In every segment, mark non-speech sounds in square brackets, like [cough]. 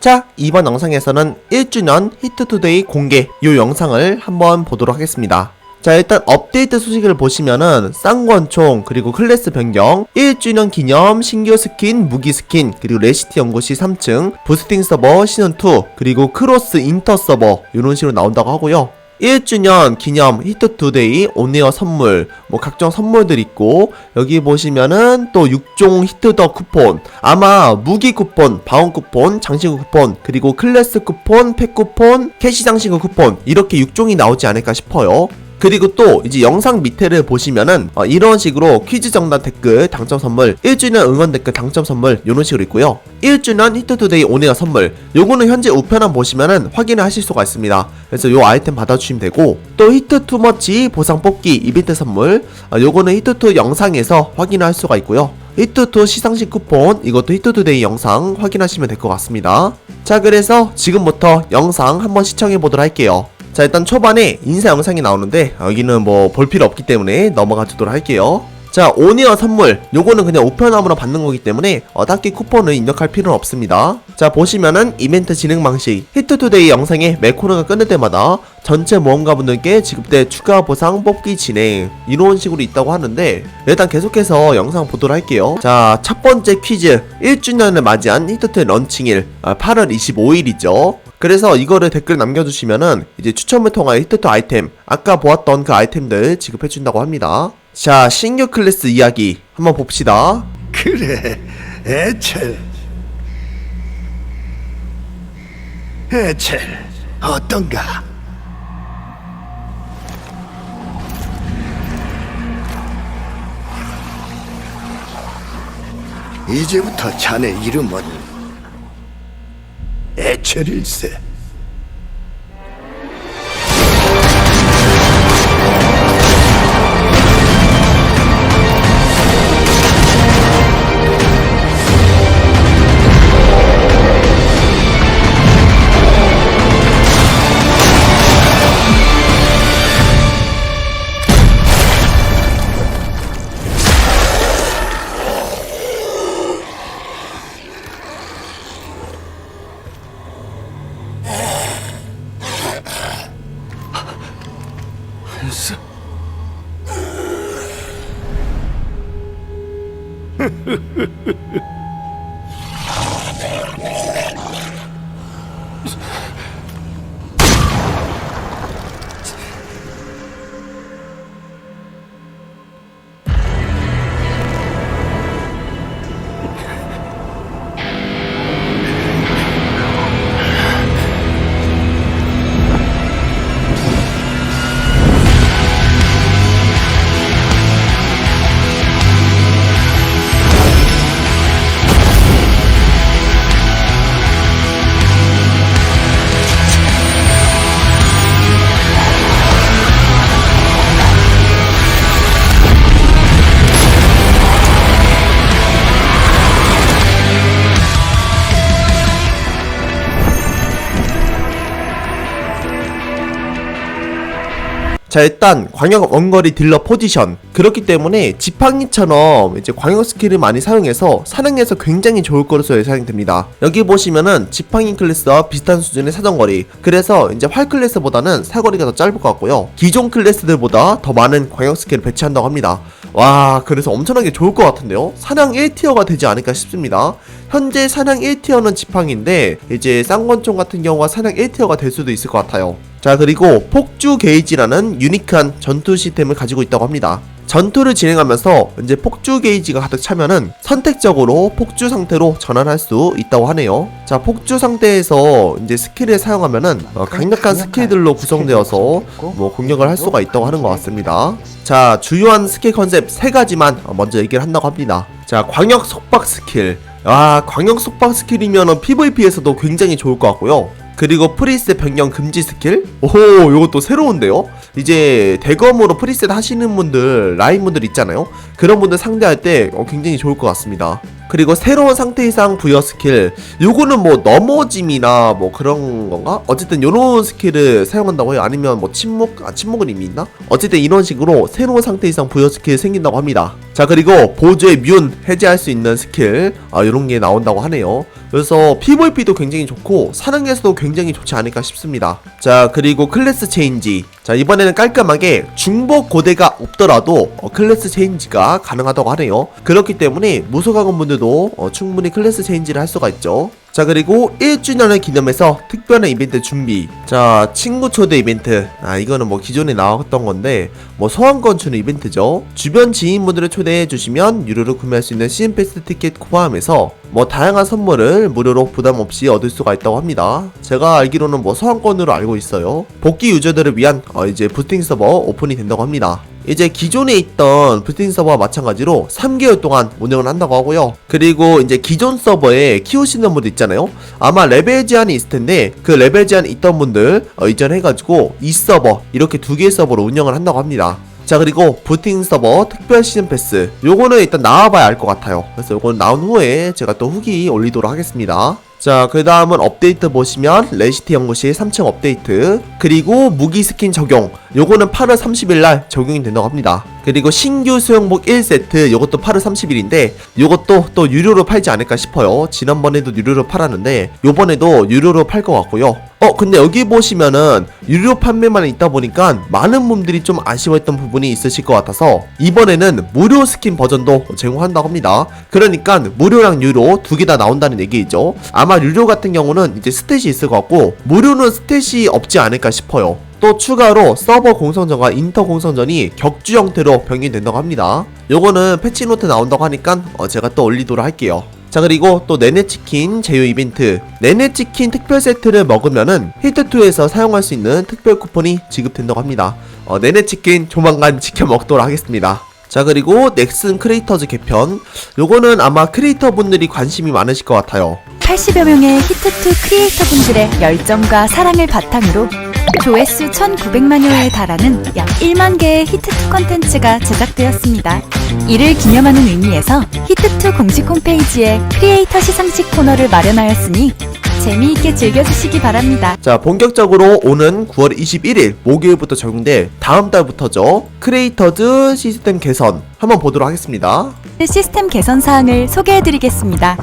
자, 이번 영상에서는 1주년 히트투데이 공개 요 영상을 한번 보도록 하겠습니다. 자, 일단 업데이트 소식을 보시면은 쌍권총 그리고 클래스 변경 1주년 기념 신규 스킨, 무기 스킨, 그리고 레시티 연구실 3층, 부스팅 서버 시즌2, 그리고 크로스 인터 서버 이런 식으로 나온다고 하고요. 1주년 기념 히트2데이 온에어 선물 뭐 각종 선물들 있고 여기 보시면은 또 6종 히트더 쿠폰 아마 무기 쿠폰, 바운 쿠폰, 장신구 쿠폰 그리고 클래스 쿠폰, 팩 쿠폰, 캐시 장신구 쿠폰 이렇게 6종이 나오지 않을까 싶어요 그리고 또 이제 영상 밑에를 보시면은 어, 이런 식으로 퀴즈 정답 댓글 당첨 선물 1주년 응원 댓글 당첨 선물 이런 식으로 있고요. 1주년 히트투데이 온에어 선물 요거는 현재 우편함 보시면은 확인을 하실 수가 있습니다. 그래서 요 아이템 받아주시면 되고 또 히트 투머치 보상 뽑기 이벤트 선물 어, 요거는 히트2 영상에서 확인을 할 수가 있고요. 히트2 시상식 쿠폰 이것도 히트2데이 영상 확인하시면 될 것 같습니다. 자 그래서 지금부터 영상 한번 시청해 보도록 할게요 자 일단 초반에 인사 영상이 나오는데 여기는 뭐 볼 필요 없기 때문에 넘어가 주도록 할게요. 자 오니어 선물. 요거는 그냥 우편함으로 받는 거기 때문에 어, 딱히 쿠폰을 입력할 필요는 없습니다. 자 보시면은 이벤트 진행 방식. 히트투데이 영상에 매 코너가 끝날 때마다 전체 모험가분들께 지급될 추가 보상 뽑기 진행. 이런 식으로 있다고 하는데 일단 계속해서 영상 보도록 할게요. 자 첫 번째 퀴즈. 1주년을 맞이한 히트투 런칭일 아, 8월 25일이죠 그래서 이거를 댓글 남겨주시면은 이제 추첨을 통하여 히트투 아이템 아까 보았던 그 아이템들 지급해준다고 합니다 자 신규 클래스 이야기 한번 봅시다 그래, 에첼. 에첼, 어떤가? 이제부터 자네 이름은 에 첼 [laughs] 자 일단 광역 원거리 딜러 포지션. 그렇기 때문에 지팡이처럼 이제 광역 스킬을 많이 사용해서 사냥에서 굉장히 좋을 것으로 예상이 됩니다. 여기 보시면은 지팡이 클래스와 비슷한 수준의 사정거리. 그래서 이제 활 클래스보다는 사거리가 더 짧을 것 같고요. 기존 클래스들보다 더 많은 광역 스킬을 배치한다고 합니다. 와 그래서 엄청나게 좋을 것 같은데요? 사냥 1티어가 되지 않을까 싶습니다. 현재 사냥 1티어는 지팡인데 이제 쌍권총 같은 경우가 사냥 1티어가 될 수도 있을 것 같아요 자 그리고 폭주 게이지라는 유니크한 전투 시스템을 가지고 있다고 합니다 전투를 진행하면서 이제 폭주 게이지가 가득 차면은 선택적으로 폭주 상태로 전환할 수 있다고 하네요. 자, 폭주 상태에서 이제 스킬을 사용하면은 어, 강력한 스킬들로 구성되어서 뭐 공격을 할 수가 있다고 하는 것 같습니다. 자, 주요한 스킬 컨셉 세 가지만 먼저 얘기를 한다고 합니다. 자, 광역 속박 스킬. 아, 광역 속박 스킬이면은 PVP에서도 굉장히 좋을 것 같고요. 그리고 프리셋 변경 금지 스킬? 오호 이것도 새로운데요? 이제 대검으로 프리셋 하시는 분들 라인 분들 있잖아요 그런 분들 상대할 때 어, 굉장히 좋을 것 같습니다 그리고 새로운 상태 이상 부여 스킬 요거는 뭐 넘어짐이나 뭐 그런 건가? 어쨌든 요런 스킬을 사용한다고 해요 아니면 뭐 침묵? 아 침묵은 이미 있나? 어쨌든 이런 식으로 새로운 상태 이상 부여 스킬 생긴다고 합니다 자 그리고 보조의 뮨 해제할 수 있는 스킬 아 요런 게 나온다고 하네요 그래서 PVP도 굉장히 좋고 사능에서도 굉장히 좋지 않을까 싶습니다. 자 그리고 클래스 체인지 자 이번에는 깔끔하게 중복 고대가 없더라도 어, 클래스 체인지가 가능하다고 하네요. 그렇기 때문에 무소가건 분들 도 어, 충분히 클래스 체인지를 할 수가 있죠. 자 그리고 1주년을 기념해서 특별한 이벤트 준비. 자 친구 초대 이벤트. 아 이거는 뭐 기존에 나왔던 건데 뭐 소환권 주는 이벤트죠. 주변 지인분들을 초대해 주시면 유료로 구매할 수 있는 시즌 패스 티켓 포함해서 뭐 다양한 선물을 무료로 부담 없이 얻을 수가 있다고 합니다. 제가 알기로는 뭐 소환권으로 알고 있어요. 복귀 유저들을 위한 어, 이제 부스팅 서버 오픈이 된다고 합니다 이제 기존에 있던 부스팅 서버와 마찬가지로 3개월 동안 운영을 한다고 하고요. 그리고 이제 기존 서버에 키우시는 분들 있잖아요. 아마 레벨 제한이 있을 텐데 그 레벨 제한 있던 분들 어, 이전해가지고 이 서버 이렇게 두 개의 서버로 운영을 한다고 합니다. 자 그리고 부팅 서버 특별 시즌 패스 요거는 일단 나와봐야 알 것 같아요 그래서 요거는 나온 후에 제가 또 후기 올리도록 하겠습니다 자, 그 다음은 업데이트 보시면 레시티 연구실 3층 업데이트 그리고 무기 스킨 적용 요거는 8월 30일 날 적용이 된다고 합니다. 그리고 신규 수영복 1세트 요것도 8월 30일인데 요것도 또 유료로 팔지 않을까 싶어요. 지난번에도 유료로 팔았는데 요번에도 유료로 팔 것 같고요. 어 근데 여기 보시면은 유료 판매만 있다 보니까 많은 분들이 좀 아쉬워했던 부분이 있으실 것 같아서 이번에는 무료 스킨 버전도 제공한다고 합니다. 그러니까 무료랑 유료 두 개 다 나온다는 얘기죠. 아마 유료 같은 경우는 이제 스탯이 있을 것 같고 무료는 스탯이 없지 않을까 싶어요. 또 추가로 서버 공성전과 인터 공성전이 격주 형태로 병행된다고 합니다. 요거는 패치노트 나온다고 하니까 어, 제가 또 올리도록 할게요. 자 그리고 또 네네치킨 제휴 이벤트 네네치킨 특별 세트를 먹으면은 히트2에서 사용할 수 있는 특별 쿠폰이 지급된다고 합니다 어, 네네치킨 조만간 [laughs] 지켜 먹도록 하겠습니다 자 그리고 넥슨 크리에이터즈 개편 요거는 아마 크리에이터 분들이 관심이 많으실 것 같아요 80여 명의 히트2 크리에이터 분들의 열정과 사랑을 바탕으로 조회수 1900만여 회에 달하는 약 1만 개의 히트2 컨텐츠가 제작되었습니다. 이를 기념하는 의미에서 히트2 공식 홈페이지에 크리에이터 시상식 코너를 마련하였으니 재미있게 즐겨주시기 바랍니다. 자 본격적으로 오는 9월 21일 목요일부터 적용될 다음 달부터죠 크리에이터즈 시스템 개선 한번 보도록 하겠습니다 시스템 개선 사항을 소개해드리겠습니다.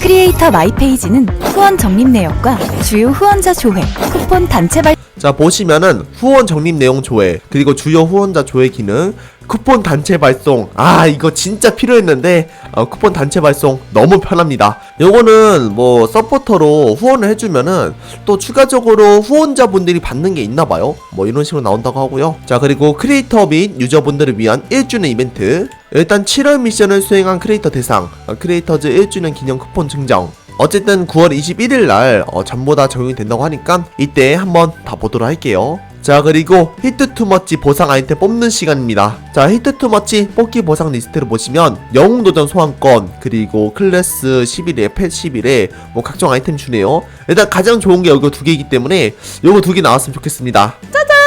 크리에이터 마이 페이지는 후원 적립 내역과 주요 후원자 조회, 쿠폰 단체 발 자 보시면은 후원 적립 내용 조회 그리고 주요 후원자 조회 기능 쿠폰 단체 발송. 아 이거 진짜 필요했는데 어, 쿠폰 단체 발송 너무 편합니다. 요거는 뭐 서포터로 후원을 해주면은 또 추가적으로 후원자분들이 받는 게 있나봐요. 뭐 이런 식으로 나온다고 하고요. 자 그리고 크리에이터 및 유저분들을 위한 1주년 이벤트. 일단 7월 미션을 수행한 크리에이터 대상 어, 크리에이터즈 1주년 기념 쿠폰 증정. 어쨌든 9월 21일 날 어, 전부 다 적용이 된다고 하니까 이때 한번 다 보도록 할게요. 자 그리고 히트 투머치 보상 아이템 뽑는 시간입니다. 자 히트 투머치 뽑기 보상 리스트를 보시면 영웅 도전 소환권 그리고 클래스 11에 펫 11에 뭐 각종 아이템 주네요. 일단 가장 좋은 게 여기 두 개이기 때문에 요거 두 개 나왔으면 좋겠습니다.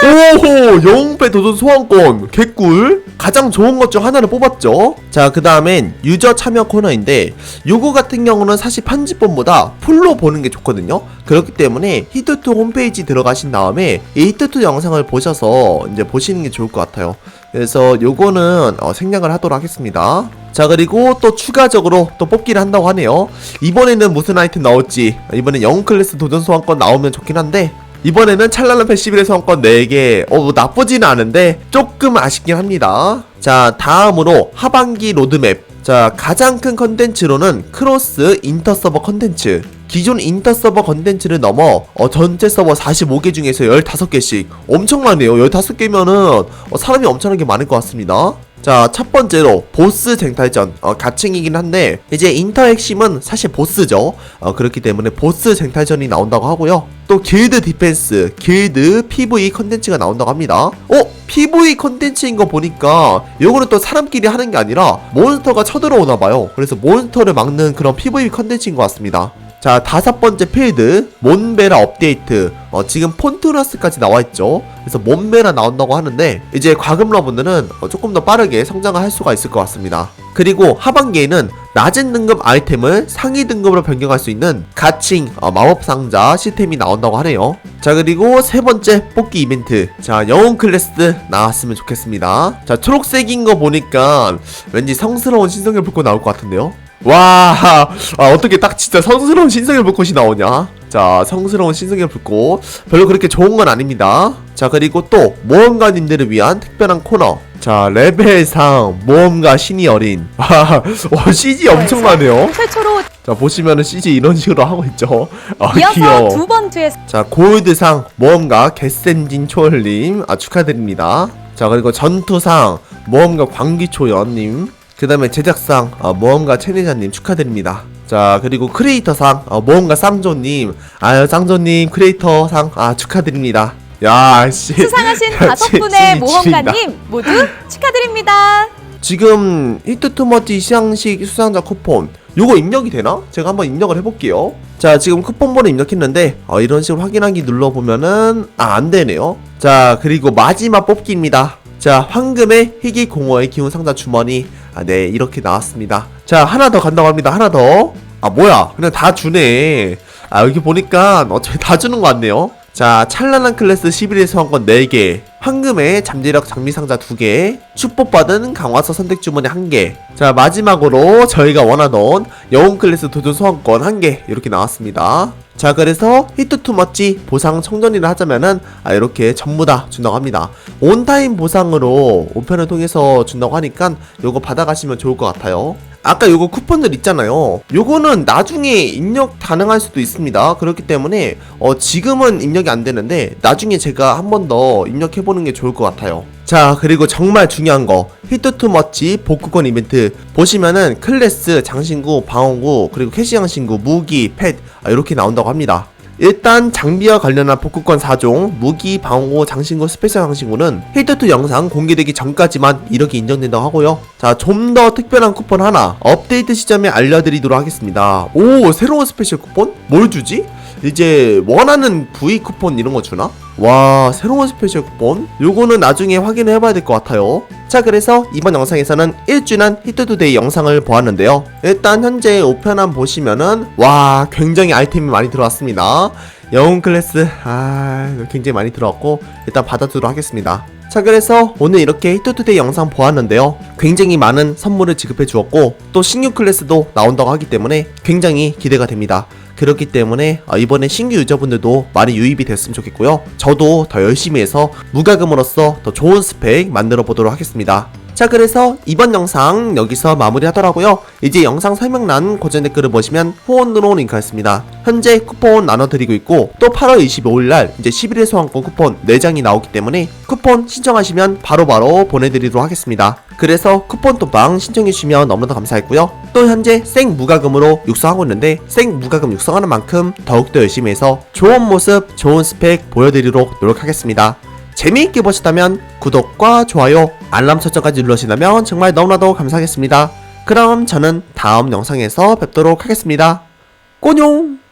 오호 영웅패 도전 소환권. 개꿀. 가장 좋은 것 중 하나를 뽑았죠. 자 그 다음엔 유저 참여 코너인데 요거 같은 경우는 사실 편집본보다 풀로 보는 게 좋거든요. 그렇기 때문에 히트2 홈페이지 들어가신 다음에 이 히트2 영상을 보셔서 이제 보시는 게 좋을 것 같아요. 그래서 요거는 어, 생략을 하도록 하겠습니다. 자 그리고 또 추가적으로 또 뽑기를 한다고 하네요. 이번에는 무슨 아이템 나올지 이번엔 영웅 클래스 도전 소환권 나오면 좋긴 한데 이번에는 찰랄라 패시빌의 성권 4개. 어, 뭐 나쁘지는 않은데 조금 아쉽긴 합니다. 자 다음으로 하반기 로드맵. 자 가장 큰 컨텐츠로는 크로스 인터서버 컨텐츠. 기존 인터서버 컨텐츠를 넘어 어, 전체 서버 45개 중에서 15개씩. 엄청나네요. 15개면은 어, 사람이 엄청나게 많을 것 같습니다 자, 첫 번째로 보스 쟁탈전 어, 가칭이긴 한데 이제 인터 핵심은 사실 보스죠. 어, 그렇기 때문에 보스 쟁탈전이 나온다고 하고요. 또 길드 디펜스, 길드 PV 컨텐츠가 나온다고 합니다. 어? PV 컨텐츠인 거 보니까 요거는 또 사람끼리 하는 게 아니라 몬스터가 쳐들어오나 봐요. 그래서 몬스터를 막는 그런 PV 컨텐츠인 것 같습니다. 자 다섯 번째 필드 몬베라 업데이트. 어, 지금 폰트라스까지 나와있죠? 그래서 몬베라 나온다고 하는데 이제 과금러분들은 어, 조금 더 빠르게 성장을 할 수가 있을 것 같습니다. 그리고 하반기에는 낮은 등급 아이템을 상위 등급으로 변경할 수 있는 가칭 어, 마법 상자 시스템이 나온다고 하네요. 자 그리고 세 번째 뽑기 이벤트. 자 영웅 클래스 나왔으면 좋겠습니다. 자 초록색인 거 보니까 왠지 성스러운 신성의 불꽃 나올 것 같은데요 와, 아, 어떻게 딱 진짜 성스러운 신성의 불꽃이 나오냐? 자, 성스러운 신성의 불꽃. 별로 그렇게 좋은 건 아닙니다. 자, 그리고 또, 모험가님들을 위한 특별한 코너. 자, 레벨상 모험가 신이 어린. [laughs] 와, 와, CG 엄청나네요. 최초로 자, 보시면은 CG 이런 식으로 하고 있죠. [laughs] 아, 이어서 귀여워. 두 번째 자, 골드상 모험가 개센진 초월님 아 축하드립니다. 자, 그리고 전투상 모험가 광기초연님, 그 다음에 제작상 아, 모험가 최내자님 축하드립니다. 자, 그리고 크리에이터상 아, 모험가 쌍조님, 아유 쌍조님 크리에이터상 아 축하드립니다. 야, 씨. 수상하신 [laughs] 야, 다섯 지- 분의 지- 모험가님 모두 축하드립니다. 지금 히트 투머치 시상식 수상자 쿠폰 요거 입력이 되나? 제가 한번 입력을 해볼게요 자 지금 쿠폰번호 입력했는데 어, 이런 식으로 확인하기 눌러보면은 아 안되네요 자 그리고 마지막 뽑기입니다 자 황금의 희귀 공허의 기운 상자 주머니. 아 네 이렇게 나왔습니다. 자 하나 더 간다고 합니다. 하나 더 아 뭐야? 그냥 다 주네. 아 여기 보니까 어차피 다 주는 것 같네요. 자 찬란한 클래스 11의 소환권 4개. 황금의 잠재력 장미 상자 2개. 축복받은 강화서 선택 주머니 1개. 자 마지막으로 저희가 원하던 영웅 클래스 도전 소환권 1개. 이렇게 나왔습니다 자 그래서 히트 투 멋지 보상 청전이를 하자면은 아 이렇게 전부 다 준다고 합니다 온타임 보상으로 우편을 통해서 준다고 하니까 요거 받아가시면 좋을 것 같아요 아까 요거 쿠폰들 있잖아요. 요거는 나중에 입력 가능할 수도 있습니다. 그렇기 때문에 어 지금은 입력이 안 되는데 나중에 제가 한 번 더 입력해 보는 게 좋을 것 같아요. 자, 그리고 정말 중요한 거. 히트 투 멋지 복구권 이벤트 보시면은 클래스, 장신구, 방어구, 그리고 캐시형 신구, 무기, 펫 아, 이렇게 나온다고 합니다. 일단 장비와 관련한 복구권 4종, 무기, 방어, 장신구, 스페셜 장신구는 히트2 영상 공개되기 전까지만 이렇게 인정된다고 하고요. 자, 좀 더 특별한 쿠폰 하나 업데이트 시점에 알려드리도록 하겠습니다. 오, 새로운 스페셜 쿠폰? 뭘 주지? 이제 원하는 V 쿠폰 이런 거 주나? 와, 새로운 스페셜 쿠폰? 요거는 나중에 확인을 해봐야 될 것 같아요. 자, 그래서 이번 영상에서는 1주년 히트투데이 영상을 보았는데요. 일단 현재 우편함 보시면은 와, 굉장히 아이템이 많이 들어왔습니다. 영웅 클래스, 아, 굉장히 많이 들어왔고 일단 받아두도록 하겠습니다. 자 그래서 오늘 이렇게 히트투데이 영상 보았는데요 굉장히 많은 선물을 지급해 주었고 또 신규 클래스도 나온다고 하기 때문에 굉장히 기대가 됩니다 그렇기 때문에 어, 이번에 신규 유저분들도 많이 유입이 됐으면 좋겠고요. 저도 더 열심히 해서 무과금으로서 더 좋은 스펙 만들어 보도록 하겠습니다 자 그래서 이번 영상 여기서 마무리 하더라고요. 이제 영상 설명란 고정 댓글을 보시면 후원으로 링크했습니다. 현재 쿠폰 나눠드리고 있고 또 8월 25일날 이제 11일 소환권 쿠폰 4장이 나오기 때문에 쿠폰 신청하시면 바로 바로 보내드리도록 하겠습니다. 그래서 쿠폰 톡방 신청해주시면 너무나 감사했고요. 또 현재 생 무과금으로 육성하고 있는데 생 무과금 육성하는 만큼 더욱더 열심히 해서 좋은 모습 좋은 스펙 보여드리도록 노력하겠습니다 재미있게 보셨다면 구독과 좋아요, 알람 설정까지 눌러주시면 정말 너무나도 감사하겠습니다. 그럼 저는 다음 영상에서 뵙도록 하겠습니다. 꼬뇽!